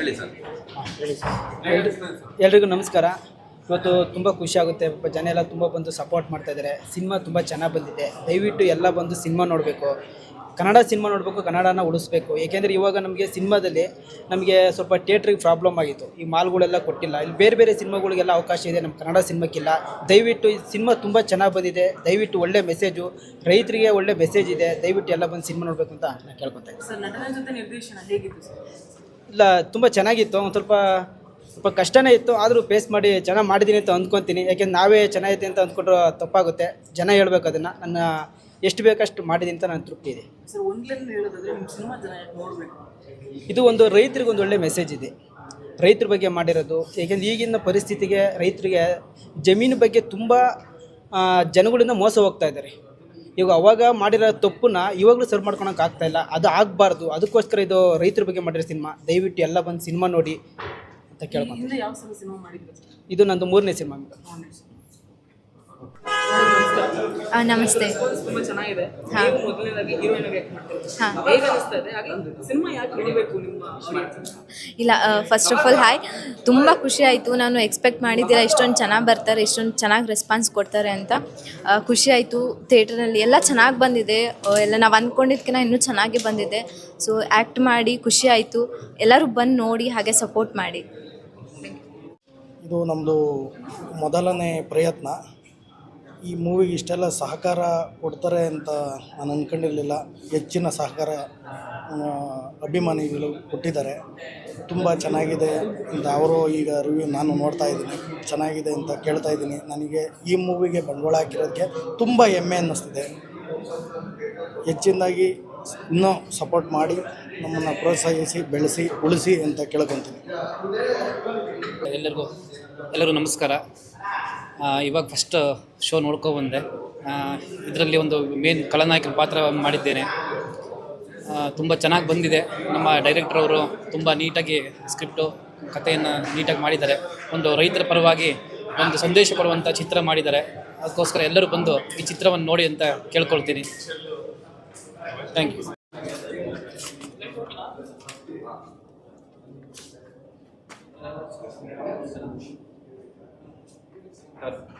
ಹೇಳಿ ಸರ್. ಎಲ್ರಿಗೂ ನಮಸ್ಕಾರ. ಇವತ್ತು ತುಂಬ ಖುಷಿ ಆಗುತ್ತೆ. ಪಾಪ ಜನ ಎಲ್ಲ ತುಂಬ ಬಂದು ಸಪೋರ್ಟ್ ಮಾಡ್ತಾ ಇದ್ದಾರೆ ಸಿನಿಮಾ ತುಂಬ ಚೆನ್ನಾಗಿ ಬಂದಿದೆ. ದಯವಿಟ್ಟು ಎಲ್ಲ ಬಂದು ಸಿನಿಮಾ ನೋಡಬೇಕು. ಕನ್ನಡ ಸಿನಿಮಾ ನೋಡಬೇಕು ಕನ್ನಡನ ಉಳಿಸ್ಬೇಕು. ಏಕೆಂದರೆ ಇವಾಗ ನಮಗೆ ಸಿನಿಮಾದಲ್ಲಿ ನಮಗೆ ಸ್ವಲ್ಪ ಥಿಯೇಟ್ರಿಗೆ ಪ್ರಾಬ್ಲಮ್ ಆಗಿತ್ತು. ಈ ಮಾಲ್ಗಳೆಲ್ಲ ಕೊಟ್ಟಿಲ್ಲ. ಇಲ್ಲಿ ಬೇರೆ ಬೇರೆ ಸಿನಿಮಾಗಳಿಗೆಲ್ಲ ಅವಕಾಶ ಇದೆ. ನಮ್ಮ ಕನ್ನಡ ಸಿನಿಮಾಕ್ಕಿಲ್ಲ. ದಯವಿಟ್ಟು ಈ ಸಿನಿಮಾ ತುಂಬ ಚೆನ್ನಾಗಿ ಬಂದಿದೆ. ದಯವಿಟ್ಟು ಒಳ್ಳೆ ಮೆಸೇಜು ರೈತರಿಗೆ ಒಳ್ಳೆ ಮೆಸೇಜ್ ಇದೆ. ದಯವಿಟ್ಟು ಎಲ್ಲ ಬಂದು ಸಿನಿಮಾ ನೋಡಬೇಕು ಅಂತ ನಾನು ಕೇಳ್ಕೊತಾ ಇದ್ದೀನಿ. ಇಲ್ಲ ತುಂಬ ಚೆನ್ನಾಗಿತ್ತು. ಒಂದು ಸ್ವಲ್ಪ ಸ್ವಲ್ಪ ಕಷ್ಟನೇ ಇತ್ತು. ಆದರೂ ಫೇಸ್ ಮಾಡಿ ಚೆನ್ನಾಗಿ ಮಾಡಿದ್ದೀನಿ ಅಂತ ಅಂದ್ಕೊತೀನಿ. ಯಾಕೆಂದ್ರೆ ನಾವೇ ಚೆನ್ನಾಗೈತೆ ಅಂತ ಅಂದ್ಕೊಂಡ್ರೆ ತಪ್ಪಾಗುತ್ತೆ. ಜನ ಹೇಳ್ಬೇಕು ಅದನ್ನು. ನನ್ನ ಎಷ್ಟು ಬೇಕಷ್ಟು ಮಾಡಿದ್ದೀನಿ ಅಂತ ನಾನು ತೃಪ್ತಿ ಇದೆ. ಸರ್ ಒಂದ್ಲೇನು ಹೇಳೋದಾದ್ರೆ ನಿಮ್ಮ ಸಿನಿಮಾ ಜನ ಯಾಕೆ ನೋಡಬೇಕು? ಇದು ಒಂದು ರೈತರಿಗೆ ಒಂದು ಒಳ್ಳೆ ಮೆಸೇಜ್ ಇದೆ. ರೈತರ ಬಗ್ಗೆ ಮಾಡಿರೋದು. ಏಕೆಂದರೆ ಈಗಿನ ಪರಿಸ್ಥಿತಿಗೆ ರೈತರಿಗೆ ಜಮೀನು ಬಗ್ಗೆ ತುಂಬ ಜನಗಳಿಂದ ಮೋಸ ಹೋಗ್ತಾ ಇದ್ದಾರೆ. ಇವಾಗ ಅವಾಗ ಮಾಡಿರೋ ತಪ್ಪನ್ನ ಇವಾಗಲೂ ಸರಿ ಮಾಡ್ಕೊಳಕ್ಕೆ ಆಗ್ತಾ ಇಲ್ಲ. ಅದು ಆಗಬಾರ್ದು. ಅದಕ್ಕೋಸ್ಕರ ಇದು ರೈತರ ಬಗ್ಗೆ ಮಾಡಿರೋ ಸಿನಿಮಾ. ದಯವಿಟ್ಟು ಎಲ್ಲ ಬಂದು ಸಿನಿಮಾ ನೋಡಿ ಅಂತ ಕೇಳ್ಕೊಂಡು ಹಿಂದೆ ಯಾವ ಸಲ ಸಿನಿಮಾ ಮಾಡಿದ್ರು? ಇದು ನಂದು ಮೂರನೇ ಸಿನಿಮಾ. ನಮಸ್ತೆ. ತುಂಬಾ ಚೆನ್ನಾಗಿದೆ. ಹಾ. ನೀವು ಮೊದಲನೇದಾಗಿ ಹೀರೋಯಿನ್ ಆಗಿ ಆಕ್ಟ್ ಮಾಡ್ತೀರಿ ಹಾ. ಹೇಗೆ ಅನಿಸ್ತಾ ಹಾಗೆ ಸಿನಿಮಾ ಯಾಕೆ ಹಿಡಿಬೇಕು ನಿಮ್ಮ ಇಲ್ಲ ಫಸ್ಟ್ ಆಫ್ ಆಲ್ ಹಾಯ್ ತುಂಬ ಖುಷಿ ಆಯಿತು. ನಾನು ಎಕ್ಸ್ಪೆಕ್ಟ್ ಮಾಡಿದ್ದಿಲ್ಲ ಇಷ್ಟೊಂದು ಚೆನ್ನಾಗಿ ಬರ್ತಾರೆ ಇಷ್ಟೊಂದು ಚೆನ್ನಾಗಿ ರೆಸ್ಪಾನ್ಸ್ ಕೊಡ್ತಾರೆ ಅಂತ. ಖುಷಿ ಆಯಿತು. ಥಿಯೇಟ್ರಲ್ಲಿ ಎಲ್ಲ ಚೆನ್ನಾಗಿ ಬಂದಿದೆ. ಎಲ್ಲ ನಾವು ಅಂದ್ಕೊಂಡಿದ್ಕಿಂತ ಇನ್ನೂ ಚೆನ್ನಾಗಿ ಬಂದಿದೆ. ಸೊ ಆ್ಯಕ್ಟ್ ಮಾಡಿ ಖುಷಿ ಆಯಿತು. ಎಲ್ಲರೂ ಬಂದು ನೋಡಿ ಹಾಗೆ ಸಪೋರ್ಟ್ ಮಾಡಿ. ಇದು ನಮ್ಮದು ಮೊದಲನೇ ಪ್ರಯತ್ನ. ಈ ಮೂವಿಗೆ ಇಷ್ಟೆಲ್ಲ ಸಹಕಾರ ಕೊಡ್ತಾರೆ ಅಂತ ನಾನು ಅಂದ್ಕೊಂಡಿರಲಿಲ್ಲ ಹೆಚ್ಚಿನ ಸಹಕಾರ ಅಭಿಮಾನಿಗಳು ಕೊಟ್ಟಿದ್ದಾರೆ. ತುಂಬ ಚೆನ್ನಾಗಿದೆ ಅಂತ ಅವರು ಈಗ ರಿವ್ಯೂ ನಾನು ನೋಡ್ತಾ ಇದ್ದೀನಿ. ಚೆನ್ನಾಗಿದೆ ಅಂತ ಕೇಳ್ತಾ ಇದ್ದೀನಿ. ನನಗೆ ಈ ಮೂವಿಗೆ ಬಂಡವಾಳ ಹಾಕಿರೋದಕ್ಕೆ ತುಂಬ ಹೆಮ್ಮೆ ಅನ್ನಿಸ್ತಿದೆ. ಹೆಚ್ಚಿನದಾಗಿ ಇನ್ನೂ ಸಪೋರ್ಟ್ ಮಾಡಿ, ನಮ್ಮನ್ನು ಪ್ರೋತ್ಸಾಹಿಸಿ, ಬೆಳೆಸಿ, ಉಳಿಸಿ ಅಂತ ಕೇಳ್ಕೊತೀನಿ. ಎಲ್ಲರಿಗೂ ಎಲ್ಲರಿಗೂ ನಮಸ್ಕಾರ. ಇವಾಗ ಫಸ್ಟ್ ಶೋ ನೋಡ್ಕೊಬಂದೆ ಇದರಲ್ಲಿ ಒಂದು ಮೇನ್ ಖಳನಾಯಕನ ಪಾತ್ರ ಮಾಡಿದ್ದೇನೆ. ತುಂಬ ಚೆನ್ನಾಗಿ ಬಂದಿದೆ. ನಮ್ಮ ಡೈರೆಕ್ಟರ್ ಅವರು ತುಂಬ ನೀಟಾಗಿ ಸ್ಕ್ರಿಪ್ಟು ಕಥೆಯನ್ನು ನೀಟಾಗಿ ಮಾಡಿದ್ದಾರೆ. ಒಂದು ರೈತರ ಪರವಾಗಿ ಒಂದು ಸಂದೇಶ ಕೊಡುವಂಥ ಚಿತ್ರ ಮಾಡಿದ್ದಾರೆ. ಅದಕ್ಕೋಸ್ಕರ ಎಲ್ಲರೂ ಬಂದು ಈ ಚಿತ್ರವನ್ನು ನೋಡಿ ಅಂತ ಕೇಳ್ಕೊಳ್ತೀನಿ. Thank you have